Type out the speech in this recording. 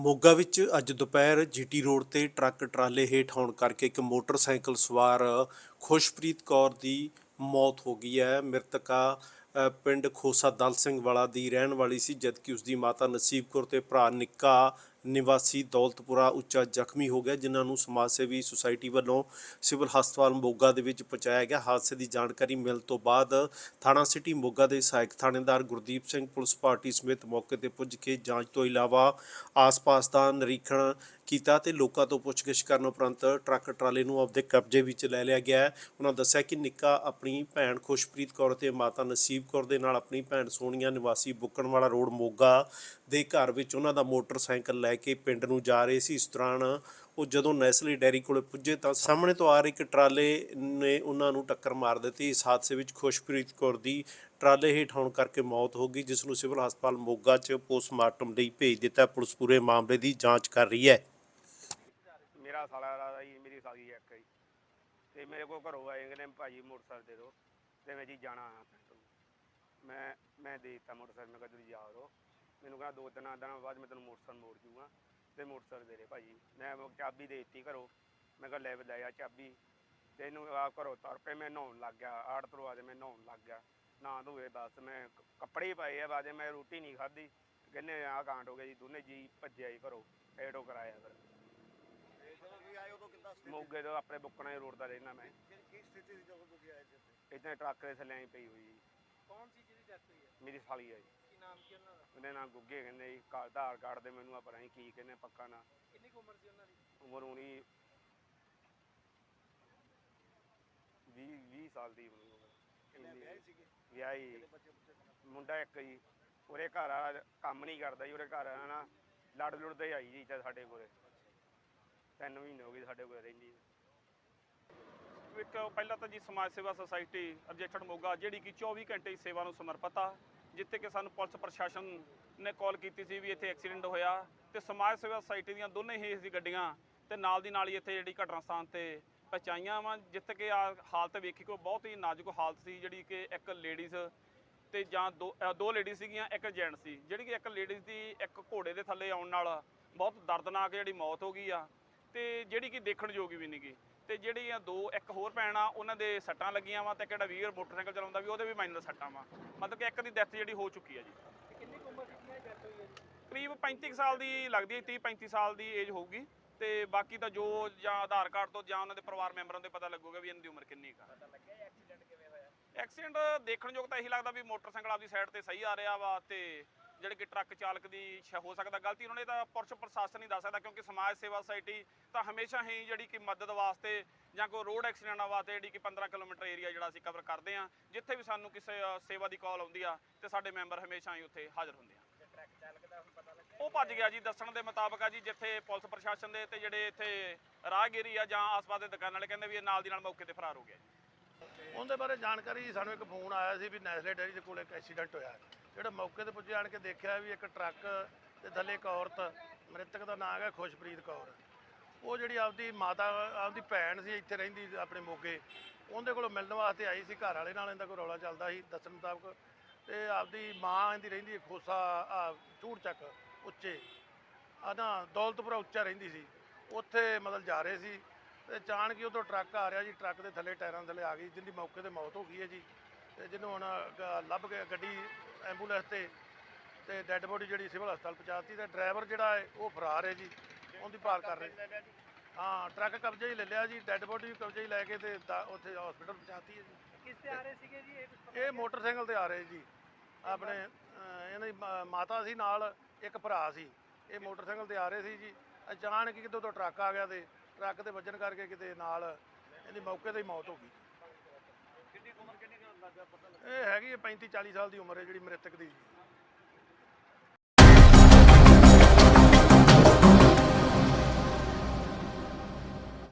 ਮੋਗਾ ਵਿੱਚ ਅੱਜ ਦੁਪਹਿਰ ਜੀਟੀ ਰੋਡ ਤੇ ਟਰੱਕ ਟਰਾਲੇ ਹੇਠ ਹੋਣ ਕਰਕੇ ਇੱਕ ਮੋਟਰਸਾਈਕਲ ਸਵਾਰ ਖੁਸ਼ਪ੍ਰੀਤ ਕੌਰ ਦੀ ਮੌਤ ਹੋ ਗਈ ਹੈ। ਮ੍ਰਿਤਕਾ ਪਿੰਡ ਖੋਸਾ ਦਲ ਸਿੰਘ ਵਾਲਾ ਦੀ ਰਹਿਣ ਵਾਲੀ ਸੀ, ਜਦਕਿ ਉਸ ਦੀ ਮਾਤਾ ਨਸੀਬ ਕੌਰ ਤੇ ਭਰਾ ਨਿੱਕਾ ਨਿਵਾਸੀ ਦੌਲਤਪੁਰਾ ਉੱਚਾ ਜ਼ਖਮੀ ਹੋ ਗਿਆ, ਜਿਨ੍ਹਾਂ ਨੂੰ ਸਮਾਜ ਸੇਵੀ ਸੁਸਾਇਟੀ ਵੱਲੋਂ ਸਿਵਲ ਹਸਪਤਾਲ ਮੋਗਾ ਦੇ ਵਿੱਚ ਪਹੁੰਚਾਇਆ ਗਿਆ। ਹਾਦਸੇ ਦੀ ਜਾਣਕਾਰੀ ਮਿਲਣ ਤੋਂ ਬਾਅਦ ਥਾਣਾ ਸਿਟੀ ਮੋਗਾ ਦੇ ਸਹਾਇਕ ਥਾਣੇਦਾਰ ਗੁਰਦੀਪ ਸਿੰਘ ਪੁਲਿਸ ਪਾਰਟੀ ਸਮੇਤ ਮੌਕੇ ਤੇ ਪੁੱਜ ਕੇ ਜਾਂਚ ਤੋਂ ਇਲਾਵਾ ਆਸ-ਪਾਸ ਦਾ ਨਿਰੀਖਣ ਕੀਤਾ ਤੇ ਲੋਕਾਂ ਤੋਂ ਪੁੱਛਗਿੱਛ ਕਰਨ ਉਪਰੰਤ ਟਰੱਕ ਟਰਾਲੇ ਨੂੰ ਆਪਦੇ ਕਬਜ਼ੇ ਵਿੱਚ ਲੈ ਲਿਆ ਗਿਆ ਹੈ। ਉਹਨਾਂ ਦੱਸਿਆ ਕਿ ਨਿੱਕਾ ਆਪਣੀ ਭੈਣ ਖੁਸ਼ਪ੍ਰੀਤ ਕੌਰ ਤੇ ਮਾਤਾ ਨਸੀਬ ਕੌਰ ਦੇ ਨਾਲ ਆਪਣੀ ਭੈਣ ਸੋਨੀਆ ਨਿਵਾਸੀ ਬੁੱਕਣ ਵਾਲਾ ਰੋਡ ਮੋਗਾ ਦੇ ਘਰ ਵਿੱਚ ਉਹਨਾਂ ਦਾ ਮੋਟਰਸਾਈਕਲ ਲੈ ਕੇ ਪਿੰਡ ਨੂੰ ਜਾ ਰਹੇ ਸੀ। ਇਸ ਦੌਰਾਨ ਉਹ ਜਦੋਂ ਨੈਸਲੇ ਡੈਰੀ ਕੋਲੇ ਪੁੱਜੇ ਤਾਂ ਸਾਹਮਣੇ ਤੋਂ ਆ ਰਹੇ ਇੱਕ ਟਰਾਲੇ ਨੇ ਉਹਨਾਂ ਨੂੰ ਟੱਕਰ ਮਾਰ ਦਿੱਤੀ। ਇਸ ਹਾਦਸੇ ਵਿੱਚ ਖੁਸ਼ਪ੍ਰੀਤ ਕੌਰ ਦੀ ਟਰਾਲੇ ਹੇਠ ਆਉਣ ਕਰਕੇ ਮੌਤ ਹੋ ਗਈ, ਜਿਸ ਨੂੰ ਸਿਵਲ ਹਸਪਤਾਲ ਮੋਗਾ 'ਚ ਪੋਸਟਮਾਰਟਮ ਲਈ ਭੇਜ ਦਿੱਤਾ। ਪੁਲਿਸ ਪੂਰੇ ਮਾਮਲੇ ਦੀ ਜਾਂਚ ਕਰ ਰਹੀ ਹੈ। ਮੇਰਾ ਸਾਲਾ ਦਾ ਜੀ, ਮੇਰੀ ਸਾਲੀ ਇੱਕ ਜੀ। ਤੇ ਮੇਰੇ ਕੋਲ ਘਰੋਂ ਆਏ ਕਹਿੰਦੇ, ਭਾਜੀ ਮੋਟਰਸਾਈਕਲ ਦੇ ਦਿਓ ਤੇ ਮੈਂ ਜੀ ਜਾਣਾ ਆ ਪਿੰਡ ਨੂੰ। ਮੈਂ ਮੈਂ ਦੇ ਦਿੱਤਾ ਮੋਟਰਸਾਈਕਲ, ਮੈਂ ਕਿਹਾ ਜਾ ਰੋ। ਮੈਨੂੰ ਕਹਿੰਦਾ, ਦੋ ਤਿੰਨ ਦਿਨਾਂ ਬਾਅਦ ਮੈਂ ਤੈਨੂੰ ਮੋਟਰਸਾਈਕਲ ਮੋੜ ਜੂਗਾ, ਤੇ ਮੋਟਰਸਾਈਕਲ ਦੇ ਦੇ ਭਾਜੀ। ਮੈਂ ਚਾਬੀ ਦੇ ਦਿੱਤੀ ਘਰੋਂ। ਮੈਂ ਕਿਹਾ, ਲੈ ਲੈ ਆ ਚਾਬੀ। ਤੇ ਇਹਨੂੰ ਆ ਘਰੋਂ ਤੁਰ ਪਏ, ਮੈਂ ਨਹਾਉਣ ਲੱਗ ਗਿਆ। ਆੜ ਤੋਂ ਬਾਅਦ ਮੈਂ ਨਹਾਉਣ ਲੱਗ ਗਿਆ। ਨਾ ਧੋਏ ਬਸ, ਮੈਂ ਕੱਪੜੇ ਹੀ ਪਾਏ ਆ, ਬਾਅਦ ਮੈਂ ਰੋਟੀ ਨਹੀਂ ਖਾਧੀ। ਕਹਿੰਦੇ, ਆਹ ਕਾਂਡ ਹੋ ਗਿਆ ਜੀ, ਦੋਨੇ ਜੀ ਭੱਜਿਆ ਜੀ ਘਰੋਂ, ਐਡੋ ਕਰਾਇਆ ਫਿਰ ਜਦੋਂ ਵੀ ਆਏ ਉਦੋਂ ਕਿੱਦਾਂ ਸਥਿਤੀ ਮੋਗੇ ਤੋਂ ਆਪਣੇ ਬੁੱਕਣਾ ਰੋਡ ਦਾ ਰਹਿਣਾ ਮੈਂ। ਕੀ ਕੀ ਸਥਿਤੀ ਸੀ ਜਦੋਂ ਤੁਸੀਂ ਆਏ ਸੀ ਇੱਥੇ? ਇੱਥੇ ਟਰੱਕ ਦੇ ਥੱਲੇ ਆਈ ਪਈ ਹੋਈ ਜੀ। ਕੌਣ ਸੀ ਜਿਹਦੀ ਡੈਥ ਹੋਈ ਹੈ? ਮੇਰੀ ਸਾਲੀ ਹੈ ਜੀ। ਕੀ ਨਾਮ ਕੀ ਉਹਨਾਂ ਦਾ? ਉਹਦੇ ਨਾਲ ਗੁੱਗੇ ਕਹਿੰਦੇ ਜੀ। ਕਾ- ਆਧਾਰ ਕਾਰਡ ਦੇ ਮੈਨੂੰ ਆਪਣਾ ਹੀ ਕੀ ਕਹਿੰਦੇ ਪੱਕਾ ਨਾ। ਕਿੰਨੀ ਕੁ ਉਮਰ ਸੀ ਉਹਨਾਂ ਦੀ? ਉਮਰ ਹੋਣੀ 20 20 ਸਾਲ ਦੀ ਹੋਣੀ ਉਮਰ। ਕਿੰਨੇ ਵਿਆਹੇ ਸੀਗੇ? ਵਿਆਹੀ ਕਿੰਨੇ ਬੱਚੇ ਬੱਚੇ ਸੀ ਮੁੰਡਾ ਇੱਕ ਜੀ। ਉਹਦੇ ਘਰ ਆ ਕੰਮ ਨਹੀਂ ਕਰਦਾ ਜੀ ਉਹਦੇ ਘਰ ਆ ਨਾ ਲੜ ਲੁੜਦੇ ਆਈ ਜੀ ਇੱਥੇ ਸਾਡੇ ਕੋਲੇ। ਤਿੰਨ ਮਹੀਨੇ ਹੋ ਗਏ ਸਾਡੇ ਕੋਲ ਰਹਿੰਦੀ ਇੱਕ ਪਹਿਲਾਂ ਤਾਂ ਜੀ ਸਮਾਜ ਸੇਵਾ ਸੁਸਾਇਟੀ ਅਬਜੈਕਸ਼ਨ ਮੋਗਾ, ਜਿਹੜੀ ਕਿ 24 ਘੰਟੇ ਸੇਵਾ ਨੂੰ ਸਮਰਪਿਤ ਆ, ਜਿੱਥੇ ਕਿ ਸਾਨੂੰ ਪੁਲਿਸ ਪ੍ਰਸ਼ਾਸਨ ਨੇ ਕਾਲ ਕੀਤੀ ਸੀ ਵੀ ਇੱਥੇ ਐਕਸੀਡੈਂਟ ਹੋਇਆ ਤੇ ਸਮਾਜ ਸੇਵਾ ਸੁਸਾਇਟੀ ਦੀਆਂ ਦੋਨੇ ਹੀ ਇਸ ਦੀ ਗੱਡੀਆਂ ਤੇ ਨਾਲ ਦੀ ਨਾਲ ਹੀ ਇੱਥੇ ਜਿਹੜੀ ਘਟਨਾ ਸਥਾਨ ਤੇ ਪਹੁੰਚਾਈਆਂ ਵਾ, ਜਿੱਥੇ ਕਿ ਆ ਹਾਲਤ ਵੇਖੀ ਕੋ ਬਹੁਤ ਹੀ ਨਾਜ਼ੁਕ ਹਾਲਤ ਸੀ, ਜਿਹੜੀ ਕਿ ਇੱਕ ਲੇਡੀਜ਼ ਤੇ ਜਾਂ ਦੋ ਦੋ ਲੇਡੀਜ਼ ਸੀਗੀਆਂ, ਇੱਕ ਜੈਂਟ ਸੀ। ਜਿਹੜੀ ਕਿ ਇੱਕ ਲੇਡੀਜ਼ ਦੀ ਇੱਕ ਘੋੜੇ ਦੇ ਥੱਲੇ ਆਉਣ ਨਾਲ ਬਹੁਤ ਦਰਦਨਾਕ ਜਿਹੜੀ ਮੌਤ ਹੋ ਗਈ ਆ। ਤੇ ਜਿਹੜੀ ਕਿ ਦੇਖਣ ਯੋਗ ਵੀ ਨਹੀਂ ਗੀ ਤੇ ਜਿਹੜੀ ਆ ਦੋ ਇੱਕ ਹੋਰ ਭੈਣ ਆ ਉਹਨਾਂ ਦੇ ਸੱਟਾਂ ਲੱਗੀਆਂ ਵਾ ਤੇ ਕਿਹੜਾ ਵੀਰ ਮੋਟਰਸਾਈਕਲ ਚਲਾਉਂਦਾ ਵੀ ਉਹਦੇ ਵੀ ਮਾਈਨਰ ਸੱਟਾਂ ਵਾ। ਮਤਲਬ ਕਿ ਇੱਕ ਦੀ ਡੈਥ ਜਿਹੜੀ ਹੋ ਚੁੱਕੀ ਆ ਜੀ। ਤੇ ਕਿੰਨੀ ਕੁ ਉਮਰ ਸੀ ਜਿਹਦੀ ਡੈਥ ਹੋਈ ਹੈ ਜੀ? ਕਰੀਬ 35 ਕੁ ਸਾਲ ਦੀ ਲੱਗਦੀ ਹੈ 30 35 ਸਾਲ ਦੀ ਏਜ ਹੋਊਗੀ। ਤੇ ਬਾਕੀ ਤਾਂ ਜੋ ਜਾਂ ਆਧਾਰ ਕਾਰਡ ਤੋਂ ਜਾਂ ਉਹਨਾਂ ਦੇ ਪਰਿਵਾਰ ਮੈਂਬਰਾਂ ਤੋਂ ਪਤਾ ਲੱਗੂਗਾ ਵੀ ਇਹਨਾਂ ਦੀ ਉਮਰ ਕਿੰਨੀ ਆ। ਪਤਾ ਲੱਗਿਆ ਐਕਸੀਡੈਂਟ ਕਿਵੇਂ ਹੋਇਆ? ਐਕਸੀਡੈਂਟ ਦੇਖਣ ਯੋਗ ਤਾਂ ਇਹੀ ਲੱਗਦਾ ਵੀ ਮੋਟਰਸਾਈਕਲ ਆਪਦੀ ਸਾਈਡ ਤੇ ਸਹੀ ਆ ਰਿਹਾ ਵਾ ਤੇ ਜਿਹੜੇ ਕਿ ਟਰੱਕ ਚਾਲਕ ਦੀ ਹੋ ਸਕਦਾ ਗਲਤੀ, ਉਹਨਾਂ ਨੇ ਤਾਂ ਪੁਰਸ਼ ਪ੍ਰਸ਼ਾਸਨ ਹੀ ਦੱਸ ਸਕਦਾ, ਕਿਉਂਕਿ ਸਮਾਜ ਸੇਵਾ ਸੁਸਾਇਟੀ ਤਾਂ ਹਮੇਸ਼ਾ ਹੀ ਜਿਹੜੀ ਕਿ ਮਦਦ ਵਾਸਤੇ ਜਾਂ ਕੋਈ ਰੋਡ ਐਕਸੀਡੈਂਟਾਂ ਵਾਸਤੇ ਜਿਹੜੀ ਕਿ 15 ਕਿਲੋਮੀਟਰ ਏਰੀਆ ਜਿਹੜਾ ਅਸੀਂ ਕਵਰ ਕਰਦੇ ਆ ਜਿੱਥੇ ਵੀ ਸਾਨੂੰ ਕਿਸੇ ਸੇਵਾ ਦੀ ਕਾਲ ਆਉਂਦੀ ਆ ਤੇ ਸਾਡੇ ਮੈਂਬਰ ਹਮੇਸ਼ਾ ਹੀ ਉੱਥੇ ਹਾਜ਼ਰ ਹੁੰਦੇ ਆ। ਉਹ ਭੱਜ ਗਿਆ ਜੀ, ਦੱਸਣ ਦੇ ਮੁਤਾਬਕ ਆ ਜੀ, ਜਿੱਥੇ ਪੁਲਿਸ ਪ੍ਰਸ਼ਾਸਨ ਦੇ ਤੇ ਜਿਹੜੇ ਇੱਥੇ ਰਾਹਗੀਰੀ ਆ ਜਾਂ ਆਸ-ਪਾਸ ਦੇ ਦੁਕਾਨ ਵਾਲੇ ਕਹਿੰਦੇ ਵੀ ਇਹ ਨਾਲ ਦੀ ਨਾਲ ਮੌਕੇ ਤੇ ਫਰਾਰ ਹੋ ਗਿਆ ਜੀ। ਉਹਦੇ ਬਾਰੇ ਜਾਣਕਾਰੀ, ਸਾਨੂੰ ਇੱਕ ਫੋਨ ਆਇਆ ਸੀ ਵੀ ਨੈਸਲੇ ਡੈਰੀ ਦੇ ਕੋਲ ਇੱਕ ਐਕਸੀਡੈਂਟ ਹੋਇਆ। ਜਿਹੜਾ ਮੌਕੇ ਤੇ ਪੁੱਜੇ ਆਣ ਕੇ ਦੇਖਿਆ ਵੀ ਇੱਕ ਟਰੱਕ ਦੇ ਥੱਲੇ ਇੱਕ ਔਰਤ, ਮ੍ਰਿਤਕ ਦਾ ਨਾਮ ਹੈ ਖੁਸ਼ਪ੍ਰੀਤ ਕੌਰ। ਉਹ ਜਿਹੜੀ ਆਪਦੀ ਮਾਤਾ, ਆਪਦੀ ਭੈਣ ਸੀ, ਇੱਥੇ ਰਹਿੰਦੀ ਆਪਣੇ ਮੋਗੇ, ਉਹਦੇ ਕੋਲੋਂ ਮਿਲਣ ਵਾਸਤੇ ਆਈ ਸੀ, ਘਰ ਵਾਲੇ ਨਾਲ ਇਹਦਾ ਕੋਈ ਰੌਲਾ ਚੱਲਦਾ ਸੀ, ਦੱਸਣ ਮੁਤਾਬਕ। ਤੇ ਆਪਦੀ ਮਾਂ ਇਹਦੀ ਰਹਿੰਦੀ ਖੋਸਾ, ਆ ਚੂੜ ਚੱਕ ਉੱਚੇ। ਆ ਨਾ ਦੌਲਤਪੁਰਾ ਉੱਚਾ ਰਹਿੰਦੀ ਸੀ। ਉੱਥੇ ਮਤਲਬ ਜਾ ਰਹੇ ਸੀ। ਤੇ ਅਚਾਨਕ ਹੀ ਉਦੋਂ ਟਰੱਕ ਆ ਰਿਹਾ ਜੀ, ਟਰੱਕ ਦੇ ਥੱਲੇ ਟਾਇਰਾਂ ਥੱਲੇ ਆ ਗਈ, ਜਿੰਦੀ ਮੌਕੇ ਤੇ ਮੌਤ ਹੋ ਗਈ ਹੈ ਜੀ। ਤੇ ਜਿਹਨੂੰ ਹੁਣ ਲੱਭ ਕੇ ਗੱਡੀ ਐਂਬੂਲੈਂਸ ਤੇ ਤੇ ਡੈੱਡ ਬੋਡੀ ਜਿਹੜੀ ਸਿਵਲ ਹਸਪਤਾਲ ਪਹੁੰਚਾਤੀ ਤੇ ਡਰਾਈਵਰ ਜਿਹੜਾ ਹੈ ਉਹ ਫਰਾਰ ਹੈ ਜੀ। ਉਹਦੀ ਭਾਲ ਕਰ ਰਹੇ। ਹਾਂ ਟਰੱਕ ਕਬਜ਼ੇ ਹੀ ਲੈ ਲਿਆ ਜੀ ਡੈੱਡ ਬੋਡੀ ਵੀ ਕਬਜ਼ੇ ਹੀ ਲੈ ਕੇ ਤੇ ਦਾ- ਉੱਥੇ ਹਸਪੀਟਲ ਪਹੁੰਚਾਤੀ ਹੈ ਜੀ। ਕਿਸ ਤੇ ਆ ਰਹੇ ਸੀਗੇ ਜੀ? ਇਹ ਕੁਝ ਪਤਾ ਇਹ ਮੋਟਰਸਾਈਕਲ ਤੇ ਆ ਰਹੇ ਜੀ। ਆਪਣੇ ਅਹ, ਇਹਨਾਂ ਦੀ ਮਾ- ਮਾਤਾ ਸੀ ਨਾਲ ਇੱਕ ਭਰਾ ਸੀ। ਇਹ ਮੋਟਰਸਾਈਕਲ ਤੇ ਆ ਰਹੇ ਸੀ ਜੀ। ਅਚਾਨਕ ਹੀ ਕਿਤੋਂ ਤੋਂ ਟਰੱਕ ਆ ਗਿਆ ਤੇ ਟਰੱਕ ਤੇ ਵੱਜਣ ਕਰਕੇ ਕਿਤੇ ਨਾਲ ਇਹਦੀ ਮੌਕੇ ਤੇ ਹੀ ਮੌਤ ਹੋ ਗਈ ਕਿੰਨੀ ਕੁ ਉਮਰ ਕਿੰਨੀ ਕੁ ਲੱਗਾ ਪਤਾ ਲੱਗਿਆ ਇਹ ਹੈਗੀ ਹੈ 35 40 ਸਾਲ ਦੀ ਉਮਰ ਹੈ ਜਿਹੜੀ ਮ੍ਰਿਤਕ ਦੀ।